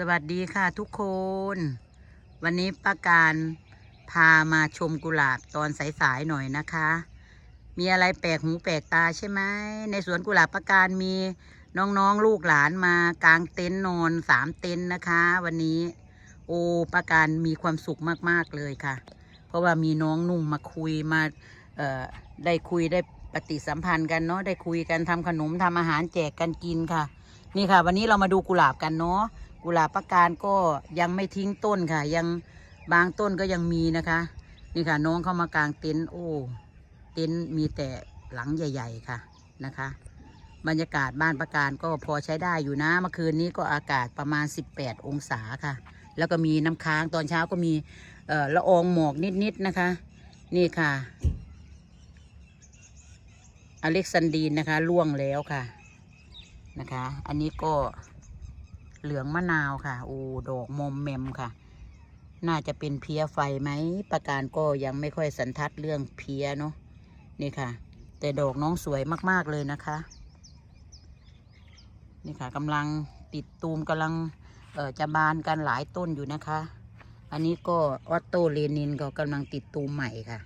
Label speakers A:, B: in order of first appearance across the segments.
A: สวัสดีค่ะทุกคน วันนี้ป้าการพามาชมกุหลาบตอนสายๆหน่อยนะคะ มีอะไรแปลกหูแปลกตาใช่ไหมในสวนกุหลาบป้าการมีน้องๆลูกหลานมากางเต็นท์นอนสามเต็นท์นะคะ วันนี้ โอ้ป้าการมีความสุขมากๆเลยค่ะ เพราะว่ามีน้องนุ่งมาคุยมาเอ่อได้คุยได้ปฏิสัมพันธ์กันเนาะได้คุยกันทำขนมทำอาหารแจกกันกินค่ะ นี่ค่ะ วันนี้เรามาดูกุหลาบกันเนาะ กุหลาบประการก็ยังไม่ทิ้งต้นค่ะ ยังบางต้นก็ยังมีนะคะ นี่ค่ะน้องเข้ามากางเต็นท์โอ้เต็นท์มีแต่หลังใหญ่ ๆค่ะนะคะ บรรยากาศบ้านประการก็พอใช้ได้อยู่นะเมื่อคืนนี้ก็อากาศประมาณ 18 องศาค่ะ แล้วก็มีน้ำค้างตอนเช้าก็มีละอองหมอกนิดๆนะคะ นี่ค่ะอเล็กซานดีนนะคะล่วงแล้วค่ะนะคะ อันนี้ก็ เหลืองมะนาวค่ะ โอ้ดอกมอมแมมค่ะ น่าจะเป็นเพี้ยไฟไหมประการก็ยังไม่ค่อยสันทัดเรื่องเพี้ยเนาะนี่ค่ะ แต่ดอกน้องสวยมาก ๆ เลยนะคะ นี่ค่ะกำลังติดตูมกำลังเออจะบานกันหลายต้นอยู่นะคะ อันนี้ก็ออตโตเลนินก็กำลังติดตูมใหม่ค่ะ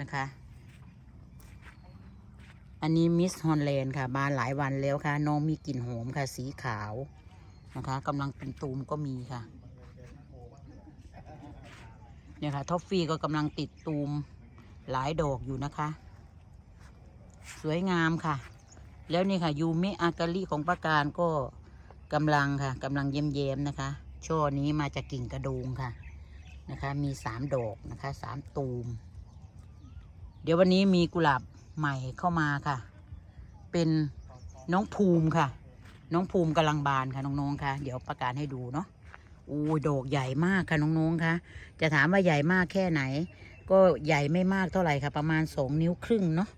A: นะคะ อันนี้มิสฮอนแลนด์ค่ะ บานหลายวันแล้วค่ะ น้องมีกลิ่นหอมค่ะ สีขาว นะคะกำลังเป็นตูมก็มีค่ะเนี่ยค่ะท็อฟฟี่ก็กำลังติดตูมหลายดอกอยู่นะคะ สวยงามค่ะ แล้วนี่ค่ะยูเมะอากาลิของประการก็กำลังค่ะกำลังเย้มเยมๆนะคะ ช่อนี้มาจากกิ่งกระโดงค่ะนะคะ มีสามดอกนะคะสามตูม เดี๋ยววันนี้มีกุหลาบใหม่เข้ามาค่ะ เป็นน้องภูมิค่ะ น้องภูมิกำลังบานค่ะน้องๆค่ะ เดี๋ยวประกาศให้ดูเนาะโอ้ดอกใหญ่มากค่ะน้องๆค่ะ จะถามว่าใหญ่มากแค่ไหน ก็ใหญ่ไม่มากเท่าไหร่ค่ะ ประมาณสองนิ้วครึ่งเนาะ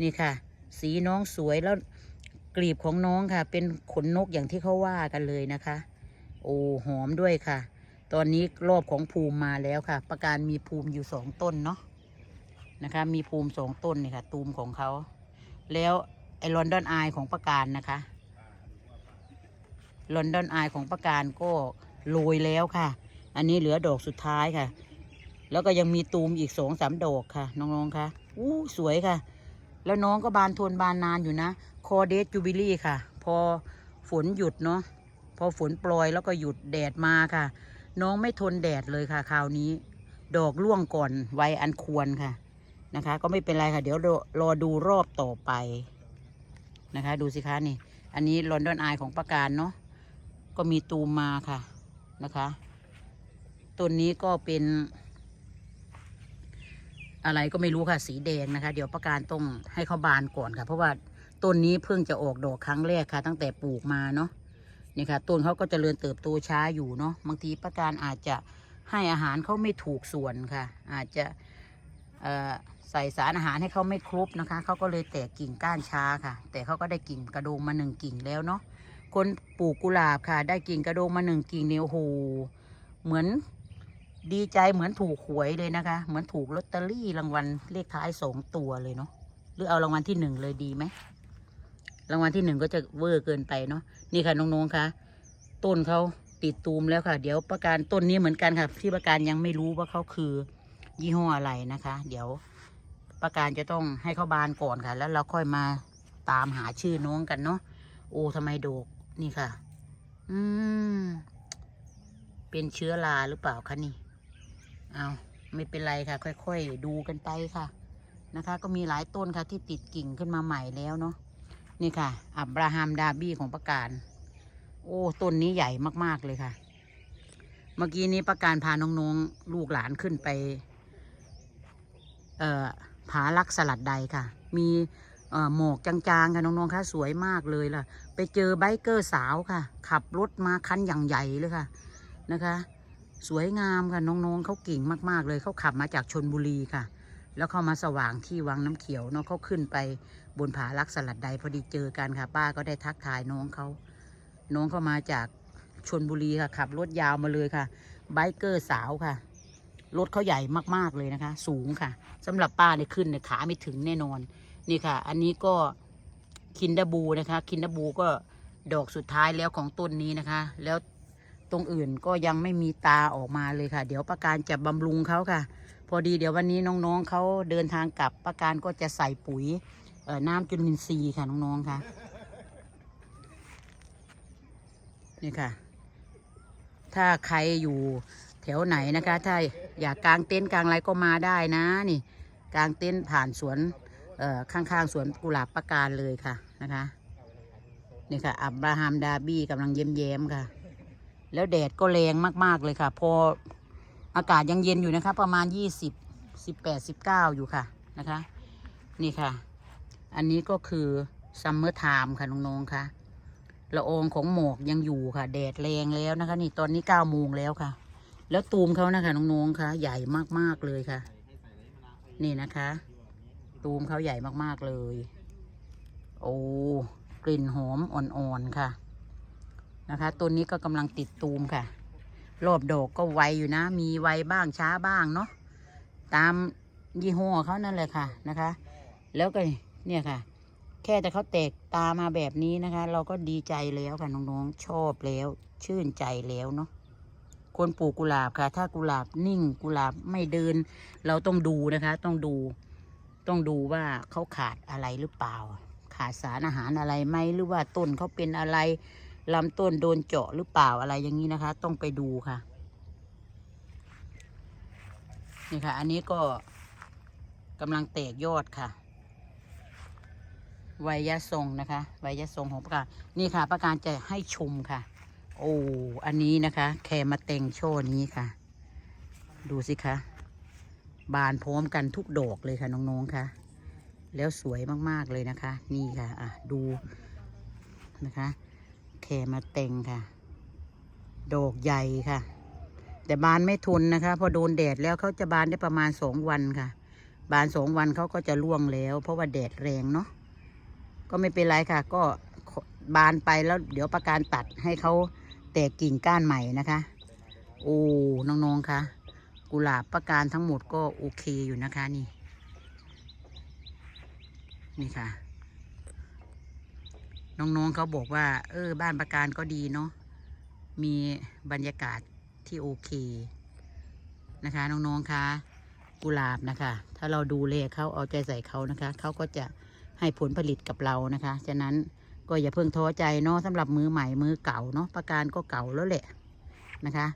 A: นี่ค่ะ สีน้องสวยแล้วกลีบของน้องค่ะ เป็นขนนกอย่างที่เขาว่ากันเลยนะคะ โอ้หอมด้วยค่ะ ตอนนี้รอบของภูมิมาแล้วค่ะ ประการมีภูมิอยู่สองต้นเนาะนะคะ มีภูมิสองต้นนี่ค่ะ ตูมของเขาแล้วไอ้ลอนดอนอายของประการนะคะ ลอนดอนอายของประการก็โรยแล้วค่ะ อันนี้เหลือดอกสุดท้ายค่ะ แล้วก็ยังมีตูมอีกสองสามดอกค่ะ น้องๆค่ะอู้สวยค่ะ แล้วน้องก็บานทนบานนานอยู่นะ คอเดสจูบิลี่ค่ะ พอฝนหยุดเนาะพอฝนโปรยแล้วก็หยุดแดดมาค่ะ น้องไม่ทนแดดเลยค่ะ คราวนี้ ดอกร่วงก่อนวัยอันควรค่ะนะคะ ก็ไม่เป็นไรค่ะ เดี๋ยวรอรอดูรอบต่อไปนะคะ ดูสิคะนี่ อันนี้ลอนดอนอายของประการเนาะ ก็มีตูมมาค่ะนะคะต้นนี้ก็เป็น อะไรก็ไม่รู้ค่ะ สีแดงนะคะ เดี๋ยวประการต้องให้เขาบานก่อนค่ะ เพราะว่าต้นนี้เพิ่งจะออกดอกครั้งแรกค่ะ ตั้งแต่ปลูกมาเนาะนี่ค่ะต้นเขาก็จเจริญเติบโตช้าอยู่เนาะบางทีประการอาจจะให้อาหารเขาไม่ถูกส่วนค่ะ อาจจะใส่สารอาหารให้เขาไม่ครบนะคะเขาก็เลยแตกกิ่งก้านช้าค่ะ แต่เขาก็ได้กิ่งกระโดงมาหนึ่งกิ่งแล้วเนาะ คนปลูกกุหลาบค่ะ ได้กิ่งกระโดงมาหนึ่งกิ่งเนี่ยโอ้โหเหมือนดีใจเหมือนถูกหวยเลยนะคะ เหมือนถูกลอตเตอรี่รางวัลเลขท้ายสองตัวเลยเนาะหรือเอารางวัลที่หนึ่งเลยดีไหมรางวัลที่หนึ่งก็จะเวอร์เกินไปเนาะนี่ค่ะน้องๆค่ะ ต้นเขาติดตูมแล้วค่ะ เดี๋ยวประการต้นนี้เหมือนกันค่ะ ที่ประการยังไม่รู้ว่าเขาคือยี่ห้ออะไรนะคะ เดี๋ยวประการจะต้องให้เขาบานก่อนค่ะ แล้วเราค่อยมาตามหาชื่อน้องกันเนาะโอ้ทำไมโดก นี่ค่ะ อืม เป็นเชื้อราหรือเปล่าคะนี่ เอาไม่เป็นไรค่ะ ค่อยๆ ดูกันไปค่ะ นะคะ ก็มีหลายต้นค่ะที่ติดกิ่งขึ้นมาใหม่แล้วเนาะ นี่ค่ะ อับราฮัมดาบี้ของประการ โอ้ ต้นนี้ใหญ่มากๆเลยค่ะ เมื่อกี้นี้ประการพาน้องๆ ลูกหลานขึ้นไป เอ่อผาลักสลัดใดค่ะ มี หมอกจางๆค่ะน้องๆค่ะสวยมากเลยล่ะ ไปเจอไบเกอร์สาวค่ะ ขับรถมาคันอย่างใหญ่เลยค่ะนะคะ สวยงามค่ะน้องๆเขาเก่งมากๆเลยเขาขับมาจากชนบุรีค่ะ แล้วเขามาสว่างที่วังน้ำเขียวเนาะเขาขึ้นไปบนผาลักสลัดใดพอดีเจอกันค่ะ ป้าก็ได้ทักทายน้องเขาน้องเขามาจากชนบุรีค่ะขับรถยาวมาเลยค่ะไบเกอร์สาวค่ะรถเขาใหญ่มากๆเลยนะคะ สูงค่ะสำหรับป้าเนี่ยขึ้นเนี่ยขาไม่ถึงแน่นอน นี่ค่ะ อันนี้ก็คินดาบูนะคะ คินดาบูก็ดอกสุดท้ายแล้วของต้นนี้นะคะ แล้วตรงอื่นก็ยังไม่มีตาออกมาเลยค่ะ เดี๋ยวประการจะบำรุงเขาค่ะ พอดีเดี๋ยววันนี้น้องๆเขาเดินทางกลับประการก็จะใส่ปุ๋ยน้ำจุลินทรีย์ค่ะน้องๆค่ะ นี่ค่ะ ถ้าใครอยู่แถวไหนนะคะ ถ้าอยากกางเต็นท์กางอะไรก็มาได้นะนี่ กางเต็นท์ผ่านสวน ข้างๆสวนกุหลาบประการเลยค่ะนะคะนี่ค่ะ อับราฮัมดาบี้กำลังเย้มๆค่ะ แล้วแดดก็แรงมากๆเลยค่ะ พออากาศยังเย็นอยู่นะคะ ประมาณยี่สิบสิบแปดสิบเก้าอยู่ค่ะนะคะ นี่ค่ะ อันนี้ก็คือซัมเมอร์ไทม์ค่ะน้องๆค่ะละอองของหมอกยังอยู่ค่ะ แดดแรงแล้วนะคะ นี่ตอนนี้เก้าโมงแล้วค่ะ แล้วตูมเขานะคะน้องๆค่ะ ใหญ่มากๆเลยค่ะ นี่นะคะ ตูมเขาใหญ่มากๆเลย โอ้กลิ่นหอมอ่อนๆค่ะ นะคะตัวนี้ก็กำลังติดตูมค่ะ รอบดอกก็ไวอยู่นะ มีไวบ้างช้าบ้างเนาะตามยี่ห้อเขานั่นแหละค่ะนะคะ แล้วก็เนี่ยค่ะ แค่แต่เขาแตกตามาแบบนี้นะคะ เราก็ดีใจแล้วค่ะน้องๆชอบแล้ว ชื่นใจแล้วเนาะคนปลูกกุหลาบค่ะ ถ้ากุหลาบนิ่งกุหลาบไม่เดิน เราต้องดูนะคะ ต้องดู ต้องดูว่าเขาขาดอะไรหรือเปล่า ขาดสารอาหารอะไรไหมหรือว่าต้นเขาเป็นอะไรลำต้นโดนเจาะหรือเปล่าอะไรอย่างนี้นะคะ ต้องไปดูค่ะ นี่ค่ะ อันนี้ก็กำลังแตกยอดค่ะไวยะทรงนะคะไวยะทรงของประการนี่ค่ะ ประการจะให้ชมค่ะ โอ้อันนี้นะคะ แคมาเต็งโชว์นี้ค่ะ ดูสิคะ บานพร้อมกันทุกดอกเลยค่ะน้องๆค่ะ แล้วสวยมากๆเลยนะคะ นี่ค่ะอะดูนะคะแคมาเต็งค่ะ ดอกใหญ่ค่ะ แต่บานไม่ทนนะคะ พอโดนแดดแล้วเขาจะบานได้ประมาณสองวันค่ะ บานสองวันเขาก็จะร่วงแล้ว เพราะว่าแดดแรงเนาะก็ไม่เป็นไรค่ะ ก็บานไปแล้วเดี๋ยวประการตัดให้เขาแตกกิ่งก้านใหม่นะคะ โอ้น้องๆค่ะ กุหลาบประการทั้งหมดก็โอเคอยู่นะคะนี่ นี่ค่ะ น้องๆเขาบอกว่า เออ บ้านประการก็ดีเนาะมีบรรยากาศที่โอเคนะคะ น้องๆคะกุหลาบนะคะ ถ้าเราดูแลเขาเอาใจใส่เขานะคะเขาก็จะให้ผลผลิตกับเรานะคะฉะนั้นก็อย่าเพิ่งท้อใจเนาะสำหรับมือใหม่มือเก่าเนาะประการก็เก่าแล้วแหละนะคะ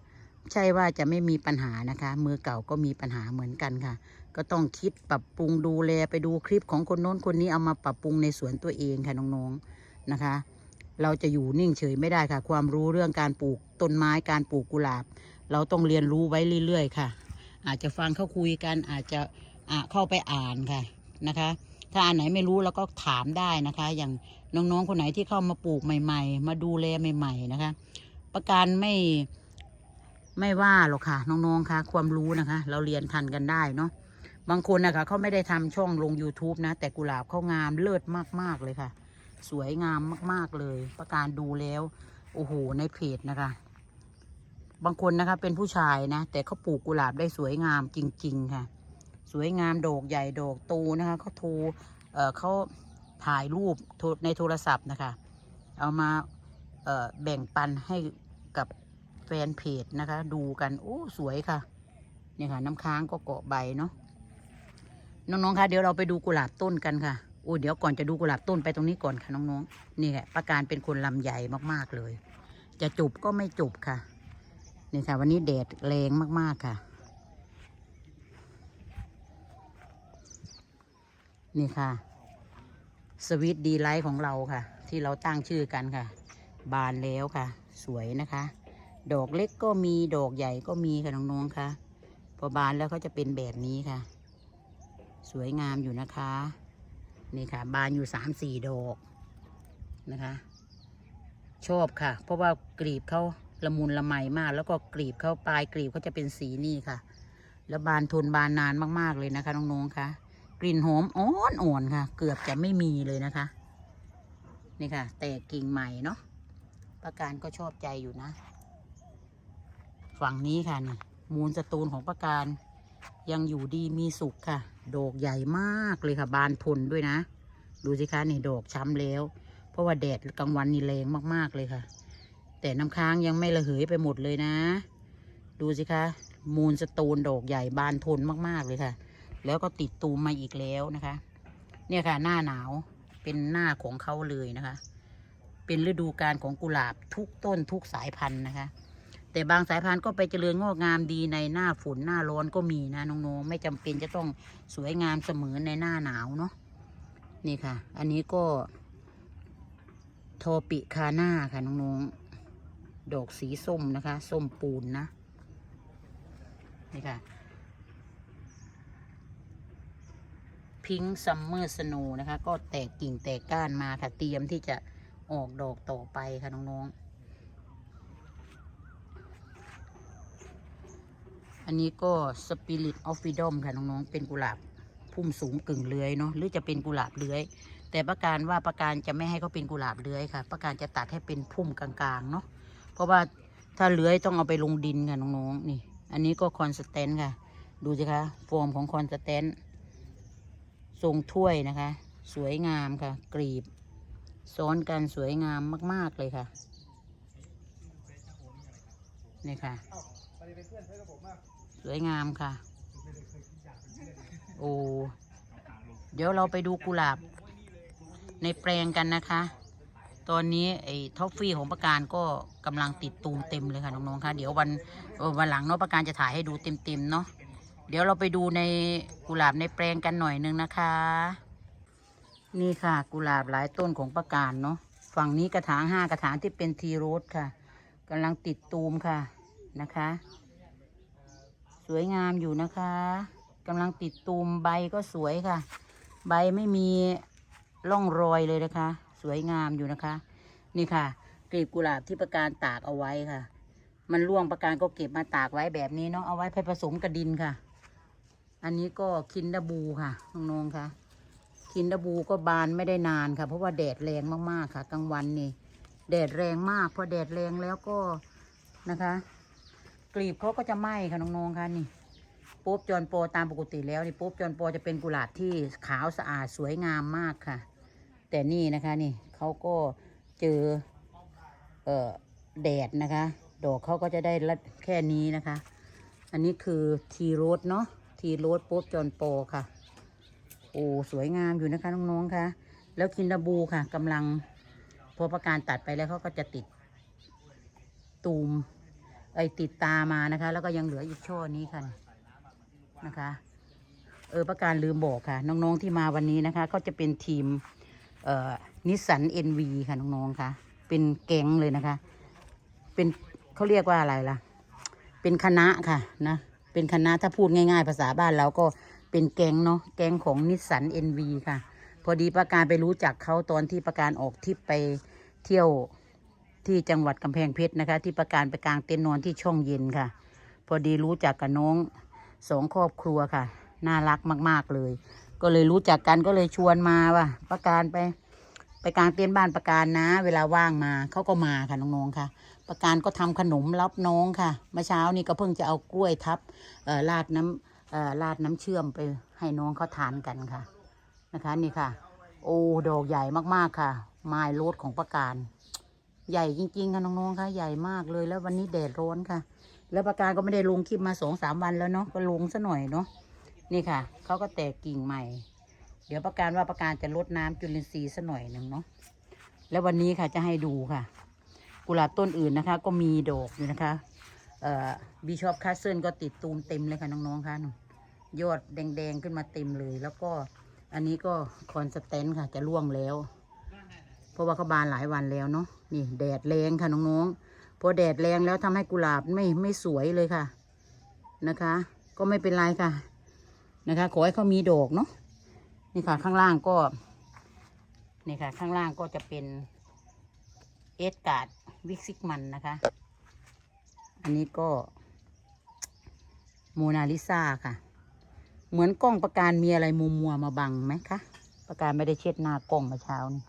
A: ใช่ว่าจะไม่มีปัญหานะคะ มือเก่าก็มีปัญหาเหมือนกันค่ะ ก็ต้องคิดปรับปรุงดูแลไปดูคลิปของคนโน้นคนนี้เอามาปรับปรุงในสวนตัวเองค่ะน้องๆนะคะ เราจะอยู่นิ่งเฉยไม่ได้ค่ะ ความรู้เรื่องการปลูกต้นไม้การปลูกกุหลาบ เราต้องเรียนรู้ไว้เรื่อยๆ ค่ะ อาจจะฟังเขาคุยกันอาจจะอะเข้าไปอ่านค่ะนะคะ ถ้าอันไหนไม่รู้เราก็ถามได้นะคะ อย่างน้องๆคนไหนที่เข้ามาปลูกใหม่ ๆ มาดูแลใหม่ ๆ นะคะ ประการไม่ ไม่ว่าหรอกค่ะ น้องๆค่ะ ความรู้นะคะ เราเรียนทันกันได้เนาะบางคนนะคะเขาไม่ได้ทำช่องลง YouTube นะ แต่กุหลาบเขางามเลิศมาก ๆ เลยค่ะ สวยงามมากๆเลย ประการดูแล้ว โอ้โห ในเพจนะคะ บางคนนะคะเป็นผู้ชายนะ แต่เขาปลูกกุหลาบได้สวยงามจริง ๆ ค่ะ สวยงามโดกใหญ่โดกโตนะคะเขาโทรเเขาถ่ายรูปในโทรศัพท์นะคะ เอามาแบ่งปันให้กับ แฟนเพจนะคะ ดูกัน โอ้สวยค่ะเนี่ยค่ะ น้ำค้างก็เกาะใบเนาะน้องๆค่ะเดี๋ยวเราไปดูกุหลาบต้นกันค่ะโอ้เดี๋ยวก่อนจะดูกุหลาบต้นไปตรงนี้ก่อนค่ะน้องๆนี่แหละประการเป็นคนลำใหญ่มากๆเลย จะจุบก็ไม่จุบค่ะนี่ค่ะ วันนี้แดดแรงมากๆค่ะ นี่ค่ะ สวิตดีไลท์ของเราค่ะ ที่เราตั้งชื่อกันค่ะ บานแล้วค่ะ สวยนะคะ ดอกเล็กก็มีดอกใหญ่ก็มีค่ะน้องๆค่ะ พอบานแล้วเขาจะเป็นแบบนี้ค่ะ สวยงามอยู่นะคะ นี่ค่ะ บานอยู่สามสี่ดอกนะคะ ชอบค่ะ เพราะว่ากลีบเขาละมุนละไมมาก แล้วก็กลีบเขาปลายกลีบเขาจะเป็นสีนี่ค่ะ แล้วบานทนบานนานมากๆเลยนะคะน้องๆค่ะ กลิ่นหอมอ่อนอ่อนค่ะ เกือบจะไม่มีเลยนะคะ นี่ค่ะ แต่กิ่งใหม่เนาะประการก็ชอบใจอยู่นะ ฝั่งนี้ค่ะนี่มูลสตูนของประการยังอยู่ดีมีสุขค่ะ ดอกใหญ่มากเลยค่ะ บานทนด้วยนะ ดูสิคะนี่ดอกช้ำแล้ว เพราะว่าแดดกลางวันนี่แรงมากๆเลยค่ะ แต่น้ำค้างยังไม่ระเหยไปหมดเลยนะ ดูสิคะ มูลสโตนดอกใหญ่บานทนมากๆเลยค่ะ แล้วก็ติดตูมมาอีกแล้วนะคะ เนี่ยค่ะหน้าหนาวเป็นหน้าของเขาเลยนะคะ เป็นฤดูกาลของกุหลาบทุกต้นทุกสายพันธุ์นะคะ แต่บางสายพันธุ์ก็ไปเจริญงอกงามดีในหน้าฝนหน้าร้อนก็มีนะน้องๆไม่จำเป็นจะต้องสวยงามเสมอในหน้าหนาวเนาะนี่ค่ะ อันนี้ก็ โทปิคาน่าค่ะน้องๆดอกสีส้มนะคะส้มปูนนะนี่ค่ะพิงซัมเมอร์สโนนะคะ ก็แตกกิ่งแตกก้านมาค่ะเตรียมที่จะออกดอกต่อไปค่ะน้องๆ อันนี้ก็ Spirit of Freedom ค่ะน้องๆ เป็นกุหลาบพุ่มสูงกึ่งเลื้อยเนาะหรือจะเป็นกุหลาบเลื้อย แต่ประการว่าประการจะไม่ให้เขาเป็นกุหลาบเลื้อยค่ะ ประการจะตัดให้เป็นพุ่มกลางๆเนาะเพราะว่าถ้าเลื้อยต้องเอาไปลงดินค่ะน้องๆนี่ อันนี้ก็คอนสแตนค่ะ ดูสิคะฟอร์มของคอนสแตนทรงถ้วยนะคะ สวยงามค่ะ กรีบ ซ้อนกันสวยงามมาก ๆเลยค่ะนี่ค่ะ สวยงามค่ะ โอ้ เดี๋ยวเราไปดูกุหลาบ ในแปลงกันนะคะ ตอนนี้ไอ้ท็อฟฟี่ของประการก็กำลังติดตูมเต็มเลยค่ะน้องๆคะเดี๋ยววันเอ่อวันหลังเนาะประการจะถ่ายให้ดูเต็มๆเนาะ เดี๋ยวเราไปดูในกุหลาบในแปลงกันหน่อยนึงนะคะ นี่ค่ะกุหลาบหลายต้นของประการเนาะ ฝั่งนี้กระถางห้ากระถางที่เป็นทีโรสค่ะกำลังติดตูมค่ะนะคะ สวยงามอยู่นะคะกำลังติดตูมใบก็สวยค่ะ ใบไม่มีร่องรอยเลยนะคะ สวยงามอยู่นะคะ นี่ค่ะกลีบกุหลาบที่ประการตากเอาไว้ค่ะ มันร่วงประการก็เก็บมาตากไว้แบบนี้เนาะเอาไว้ไปผสมกับดินค่ะ อันนี้ก็คินดาบูค่ะน้องๆค่ะ คินดาบูก็บานไม่ได้นานค่ะ เพราะว่าแดดแรงมากๆค่ะกลางวันนี่แดดแรงมากพอแดดแรงแล้วก็นะคะ กลีบเขาก็จะไหม้ค่ะน้องๆค่ะนี่โป๊บจอนโปตามปกติแล้วนี่โป๊บจอนโปจะเป็นกุหลาบที่ขาวสะอาดสวยงามมากค่ะ แต่นี่นะคะนี่เขาก็เจอเอ่อแดดนะคะ ดอกเขาก็จะได้ละแค่นี้นะคะ อันนี้คือทีโรสเนาะทีโรสโป๊บจอนโปค่ะ โอ้สวยงามอยู่นะคะน้องๆค่ะ แล้วคินดาบูค่ะกำลังพอประการตัดไปแล้วเขาก็จะติดตูม ไอติดตามานะคะ แล้วก็ยังเหลืออีกช่อนี้ค่ะนะคะ เออประการลืมบอกค่ะ น้องๆที่มาวันนี้นะคะก็จะเป็นทีมเอ่อนิสสันเอ็นวีค่ะน้องๆค่ะ เป็นแก๊งเลยนะคะ เป็นเขาเรียกว่าอะไรล่ะ เป็นคณะค่ะนะเป็นคณะถ้าพูดง่ายๆ ภาษาบ้านเราก็เป็นแก๊งเนาะแก๊งของนิสสันเอ็นวีค่ะ พอดีประการไปรู้จักเขาตอนที่ประการออกทริปไปเที่ยว ที่จังหวัดกำแพงเพชรนะคะ ที่ประการไปกลางเต็นท์นอนที่ช่องเย็นค่ะ พอดีรู้จักกับน้องสองครอบครัวค่ะ น่ารักมาก ๆเลย ก็เลยรู้จักกันก็เลยชวนมาว่าประการไป ไปกลางเต็นท์บ้านประการนะ เวลาว่างมาเขาก็มาค่ะน้องๆค่ะ ประการก็ทำขนมรับน้องค่ะเมื่อเช้านี้ก็เพิ่งจะเอากล้วยทับเอ่อราดน้ำเอ่อราดน้ำเชื่อมไปให้น้องเขาทานกันค่ะนะคะนี่ค่ะ โอ้ดอกใหญ่มากๆค่ะ ไม้รดของประการ ใหญ่จริง ๆ ค่ะน้องๆค่ะใหญ่มากเลยแล้ววันนี้แดดร้อนค่ะ แล้วประการก็ไม่ได้ลงคลิปมาสองสามวันแล้วเนาะก็ลงซะหน่อยเนาะนี่ค่ะเขาก็แตกกิ่งใหม่ เดี๋ยวประการว่าประการจะลดน้ำจุลินทรีย์ซะหน่อยหนึ่งเนาะแล้ววันนี้ค่ะจะให้ดูค่ะ กุหลาบต้นอื่นนะคะ ก็มีดอกอยู่นะคะเอ่อบีชอปคาสเซิลก็ติดตูมเต็มเลยค่ะน้องๆค่ะยอดแดงๆขึ้นมาเต็มเลย แล้วก็อันนี้ก็คอนสแตนค่ะจะร่วงแล้ว เพราะว่าเขาบานหลายวันแล้วเนาะนี่แดดแรงค่ะน้องๆพอแดดแรงแล้วทำให้กุหลาบไม่ไม่สวยเลยค่ะนะคะ ก็ไม่เป็นไรค่ะนะคะ ขอให้เขามีดอกเนาะนี่ค่ะข้างล่างก็นี่ค่ะ ข้างล่างก็จะเป็นเอสการ์ดวิกซิกมันนะคะ อันนี้ก็โมนาลิซาค่ะ เหมือนกล้องประการมีอะไรมัวมัวมาบังไหมคะ ประการไม่ได้เช็ดหน้ากล้องมื่อเช้านี่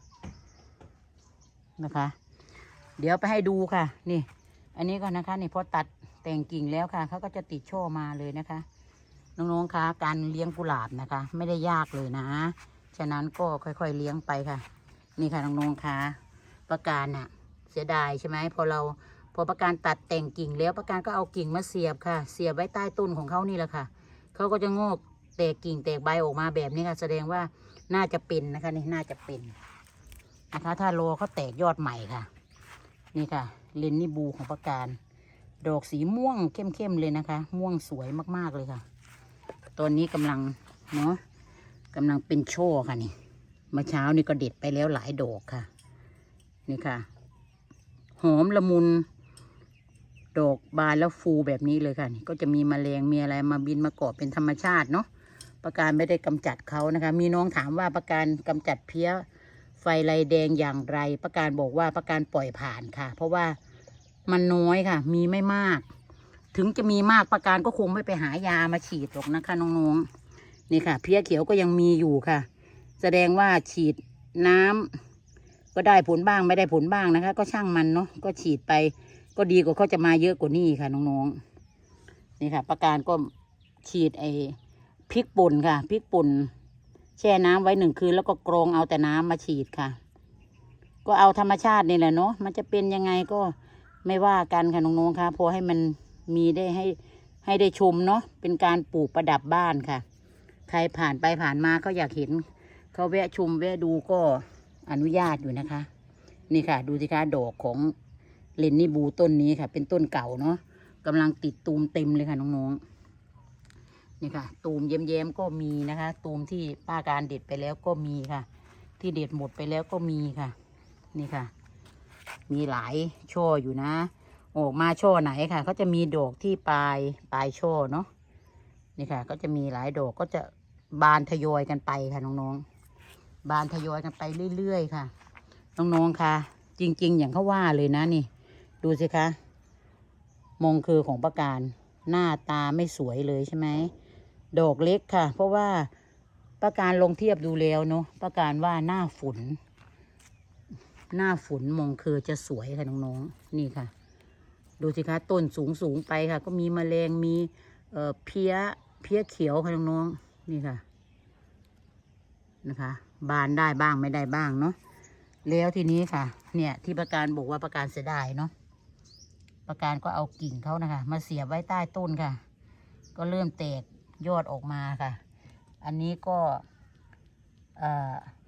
A: นะคะ เดี๋ยวไปให้ดูค่ะ นี่ อันนี้ก็นะคะ นี่พอตัดแต่งกิ่งแล้วค่ะเขาก็จะติดช่อมาเลยนะคะ น้องๆคะการเลี้ยงกุหลาบนะคะ ไม่ได้ยากเลยนะ ฉะนั้นก็ค่อยๆเลี้ยงไปค่ะ นี่ค่ะน้องๆคะประการน่ะ เสียดายใช่ไหมพอเราพอประการตัดแต่งกิ่งแล้วประการก็เอากิ่งมาเสียบค่ะ เสียบไว้ใต้ต้นของเขานี่แหละค่ะเขาก็จะงอกแตกกิ่งแตกใบออกมาแบบนี้ค่ะ แสดงว่าน่าจะเป็นนะคะนี่น่าจะเป็น นะคะ ถ้ารอเขาแตกยอดใหม่ค่ะ นี่ค่ะ เลนนี่บูของประการ ดอกสีม่วงเข้มๆเลยนะคะ ม่วงสวยมากๆเลยค่ะ ตอนนี้กำลังเนาะกำลังเป็นโชว์ค่ะนี่เมื่อเช้านี่ก็เด็ดไปแล้วหลายดอกค่ะ นี่ค่ะ หอมละมุน ดอกบานแล้วฟูแบบนี้เลยค่ะนี่ก็จะมีแมลงมีอะไรมาบินมาเกาะเป็นธรรมชาติเนาะประการไม่ได้กำจัดเขานะคะ มีน้องถามว่าประการกำจัดเพี้ย ไฟลายแดงอย่างไร ประการบอกว่าประการปล่อยผ่านค่ะ เพราะว่ามันน้อยค่ะ มีไม่มาก ถึงจะมีมากประการก็คงไม่ไปหายามาฉีดหรอกนะคะน้องๆนี่ค่ะ เพี้ยเขียวก็ยังมีอยู่ค่ะ แสดงว่าฉีดน้ำก็ได้ผลบ้างไม่ได้ผลบ้างนะคะ ก็ช่างมันเนาะก็ฉีดไป ก็ดีกว่าเขาจะมาเยอะกว่านี้ค่ะน้องๆนี่ค่ะ ประการก็ฉีดไอ้พริกป่นค่ะพริกป่น แช่น้ำไว้หนึ่งคืนแล้วก็กรองเอาแต่น้ำมาฉีดค่ะ ก็เอาธรรมชาตินี่แหละเนาะมันจะเป็นยังไงก็ไม่ว่ากันค่ะน้องๆค่ะพอให้มันมีได้ให้ให้ได้ชมเนาะเป็นการปลูกประดับบ้านค่ะ ใครผ่านไปผ่านมาก็อยากเห็นเขาแวะชมแวะดูก็อนุญาตอยู่นะคะ นี่ค่ะ ดูสิคะดอกของเลนนี่บูต้นนี้ค่ะ เป็นต้นเก่าเนาะกำลังติดตูมเต็มเลยค่ะน้องๆ นี่ค่ะ ตูมเย้มๆก็มีนะคะ ตูมที่ป้าการเด็ดไปแล้วก็มีค่ะ ที่เด็ดหมดไปแล้วก็มีค่ะ นี่ค่ะ มีหลายช่ออยู่นะ ออกมาช่อไหนค่ะเขาจะมีดอกที่ปลายปลายช่อเนาะนี่ค่ะ ก็จะมีหลายดอกก็จะบานทยอยกันไปค่ะน้องๆ บานทยอยกันไปเรื่อยๆค่ะ น้องๆค่ะ จริง ๆ อย่างเขาว่าเลยนะนี่ ดูสิคะมงคือของประการหน้าตาไม่สวยเลยใช่ไหม ดอกเล็กค่ะ เพราะว่าประการลงเทียบดูแล้วเนาะประการว่าหน้าฝน หน้าฝนมองคือจะสวยค่ะน้องๆนี่ค่ะ ดูสิคะต้นสูงสูงไปค่ะ ก็มีมแมลงมีเอ่อเพี้ยเพี้ยเขียวค่ะน้องๆนี่ค่ะนะคะ บานได้บ้างไม่ได้บ้างเนาะแล้วทีนี้ค่ะ เนี่ย ที่ประการบอกว่าประการเสียดายเนาะประการก็เอากิ่งเขานะคะ มาเสียบไว้ใต้ต้นค่ะ ก็เริ่มแตก ยอดออกมาค่ะ อันนี้ก็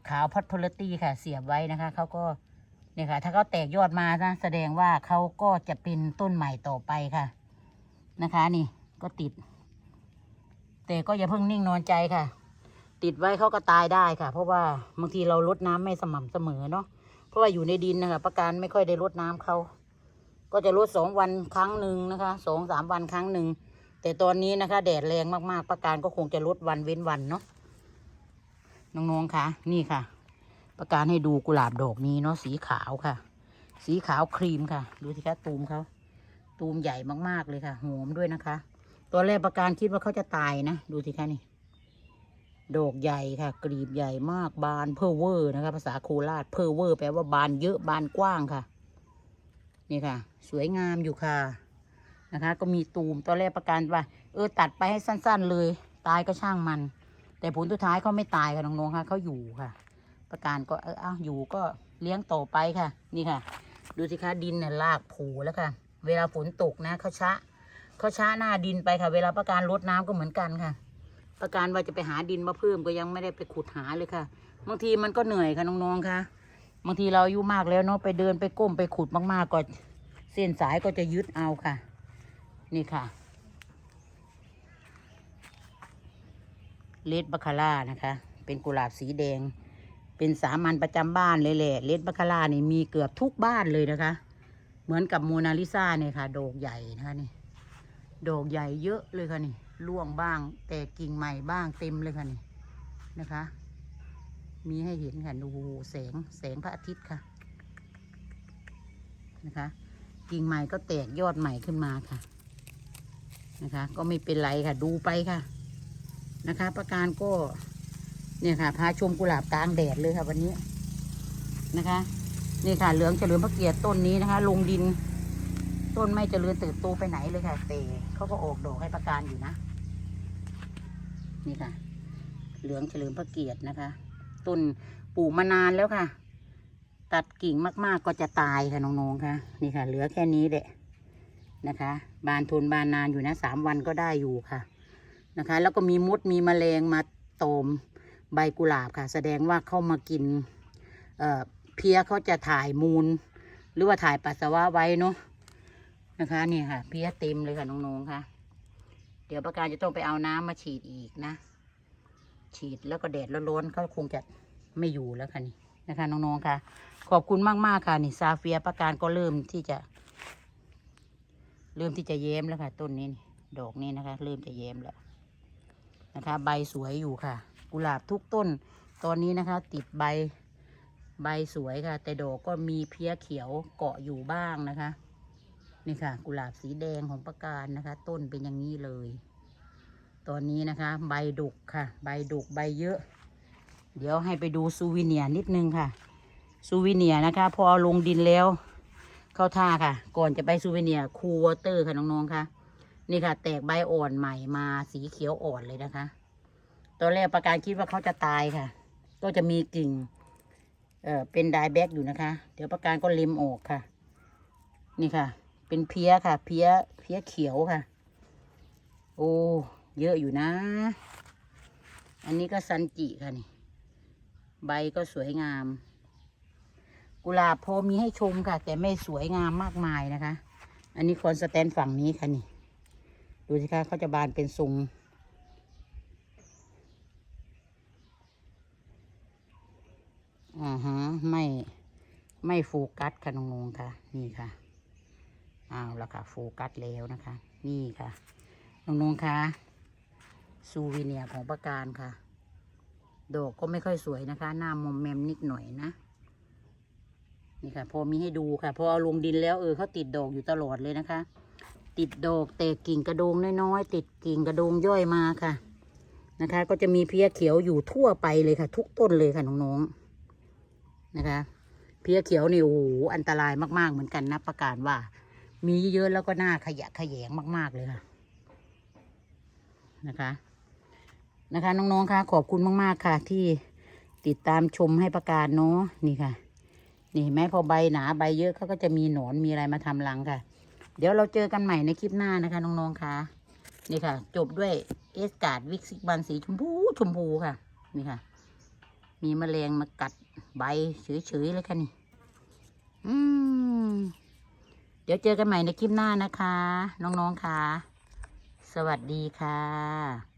A: ขาวพัทโลตี้ค่ะ เสียบไว้นะคะเขาก็เนี่ยค่ะ ถ้าเขาแตกยอดมานะแสดงว่าเขาก็จะเป็นต้นใหม่ต่อไปค่ะ นะคะนี่ก็ติด แต่ก็อย่าเพิ่งนิ่งนอนใจค่ะ ติดไว้เขาก็ตายได้ค่ะ เพราะว่าบางทีเราลดน้ำไม่สม่ำเสมอเนาะเพราะว่าอยู่ในดินนะคะประการไม่ค่อยได้ลดน้ำเขาก็จะลดสองวันครั้งหนึ่งนะคะสองสามวันครั้งหนึ่ง แต่ตอนนี้นะคะ แดดแรงมากๆ ประการก็คงจะลดวันเว้นวันเนาะน้องๆค่ะ นี่ค่ะ ประการให้ดูกุหลาบดอกนี้เนาะสีขาวค่ะ สีขาวครีมค่ะ ดูสิคะตูมเขาตูมใหญ่มากๆเลยค่ะหอมด้วยนะคะตอนแรกประการคิดว่าเขาจะตายนะ ดูสิคะนี่ดอกใหญ่ค่ะ กลีบใหญ่มากบานเพอเวอร์นะคะ ภาษาโคราชเพอเวอร์แปลว่าบานเยอะบานกว้างค่ะ นี่ค่ะ สวยงามอยู่ค่ะ นะคะ ก็มีตูมตอนแรกประกันว่า เออตัดไปให้สั้น ๆ เลย ตายก็ช่างมัน แต่ผลสุดท้ายเขาไม่ตายค่ะน้องๆค่ะเขาอยู่ค่ะ ประการก็เออเอาอยู่ก็เลี้ยงต่อไปค่ะ นี่ค่ะ ดูสิคะดินเนี่ยลากผูแล้วค่ะ เวลาฝนตกนะเขาชะเขาชะหน้าดินไปค่ะ เวลาประการรดน้ำก็เหมือนกันค่ะ ประการว่าจะไปหาดินมาเพิ่มก็ยังไม่ได้ไปขุดหาเลยค่ะ บางทีมันก็เหนื่อยค่ะน้องๆค่ะบางทีเราอายุมากแล้วเนาะไปเดินไปก้มไปขุดมากๆก็เส้นสายก็จะยึดเอาค่ะ นี่ค่ะ เลดบัคคาร่านะคะ เป็นกุหลาบสีแดง เป็นสามัญประจำบ้านเลยแหละ เลดบัคคาร่านี่มีเกือบทุกบ้านเลยนะคะ เหมือนกับโมนาลิซาเนี่ยค่ะ โดกใหญ่นะคะนี่ดอกใหญ่เยอะเลยค่ะนี่ร่วงบ้าง แต่กิ่งใหม่บ้างเต็มเลยค่ะนี่นะคะ มีให้เห็นค่ะดูแสงแสงพระอาทิตย์ค่ะ นะคะ กิ่งใหม่ก็แตกยอดใหม่ขึ้นมาค่ะ นะคะ ก็ไม่เป็นไรค่ะ ดูไปค่ะนะคะประการก็เนี่ยค่ะพาชมกุหลาบกลางแดดเลยค่ะ วันนี้นะคะ นี่ค่ะเหลืองเฉลิมพระเกียรติต้นนี้นะคะ ลงดิน ต้นไม่เจริญเติบโตไปไหนเลยค่ะแต่เขาก็ออกดอกให้ประการอยู่นะ นี่ค่ะ เหลืองเฉลิมพระเกียรตินะคะ ต้นปลูกมานานแล้วค่ะ ตัดกิ่งมาก ๆก็จะตายค่ะน้องๆค่ะ นี่ค่ะ เหลือแค่นี้แหละ นะคะ บานทนบานนานอยู่นะสามวันก็ได้อยู่ค่ะนะคะ แล้วก็มีมดมีแมลงมาตอมใบกุหลาบค่ะ แสดงว่าเข้ามากินเอ่อเพี้ยเขาจะถ่ายมูล หรือว่าถ่ายปัสสาวะไว้เนาะนะคะเนี่ยค่ะ เพี้ยเต็มเลยค่ะน้องๆค่ะ เดี๋ยวประการจะต้องไปเอาน้ำมาฉีดอีกนะ ฉีดแล้วก็แดดร้อนๆก็คงจะไม่อยู่แล้วค่ะนี่นะคะน้องๆค่ะ ขอบคุณมากๆค่ะนี่ซาเฟียประการก็เริ่มที่จะ เริ่มที่จะแย้มแล้วค่ะ ต้นนี้ดอกนี้นะคะ เริ่มจะแย้มแล้วนะคะ ใบสวยอยู่ค่ะ กุหลาบทุกต้น ตอนนี้นะคะ ติดใบใบสวยค่ะ แต่ดอกก็มีเพี้ยเขียวเกาะอยู่บ้างนะคะ นี่ค่ะ กุหลาบสีแดงของประการนะคะ ต้นเป็นอย่างนี้เลย ตอนนี้นะคะ ใบดุกค่ะ ใบดุกใบเยอะ เดี๋ยวให้ไปดูซูวิเนียนิดนึงค่ะซูวิเนียนะคะ พอลงดินแล้ว เข้าท่าค่ะ ก่อนจะไปซูเวเนียร์คูวอเตอร์ค่ะน้องๆค่ะ นี่ค่ะ แตกใบอ่อนใหม่มาสีเขียวอ่อนเลยนะคะ ตอนแรกประการคิดว่าเขาจะตายค่ะ ก็จะมีกิ่ง เอ่อเป็นไดแบกอยู่นะคะ เดี๋ยวประการก็เล็มออกค่ะ นี่ค่ะ เป็นเพี้ยค่ะ เพี้ยเพี้ยเขียวค่ะ โอ้เยอะอยู่นะ อันนี้ก็ซันจิค่ะนี่ ใบก็สวยงาม กุหลาบพอมีให้ชมค่ะ แต่ไม่สวยงามมากมายนะคะ อันนี้คอนสแตนฝั่งนี้ค่ะนี่ ดูสิคะเขาจะบานเป็นทรงอ่าฮะไม่ไม่โฟกัสค่ะน้องๆค่ะ นี่ค่ะเอาละค่ะโฟกัสแล้วนะคะ นี่ค่ะน้องๆค่ะซูวีเนียของประการค่ะ ดอกก็ไม่ค่อยสวยนะคะ หน้ามอมแมมนิดหน่อยนะ นี่ค่ะ พอมีให้ดูค่ะ พอเอาลงดินแล้วเออเขาติดดอกอยู่ตลอดเลยนะคะ ติดดอกแต่กิ่งกระโดงน้อยๆติดกิ่งกระโดงย่อยมาค่ะนะคะ ก็จะมีเพี้ยเขียวอยู่ทั่วไปเลยค่ะ ทุกต้นเลยค่ะน้องๆนะคะ เพี้ยเขียวนี่โอ้โหอันตรายมากๆเหมือนกันนะประกาศว่า มีเยอะแล้วก็น่าขยะขยงมากๆเลยค่ะนะคะนะคะน้องๆค่ะขอบคุณมากๆค่ะ ที่ติดตามชมให้ประกาศเนาะนี่ค่ะ นี่เห็นไหมพอใบหนาใบเยอะเขาก็จะมีหนอนมีอะไรมาทำรังค่ะ เดี๋ยวเราเจอกันใหม่ในคลิปหน้านะคะน้องๆค่ะ นี่ค่ะ จบด้วยเอสการ์ดวิกซิกบันสีชมพูชมพูค่ะ นี่ค่ะ มีแมลงมากัดใบเฉยๆเลยค่ะนี่ อืมเดี๋ยวเจอกันใหม่ในคลิปหน้านะคะ น้องๆค่ะ สวัสดีค่ะ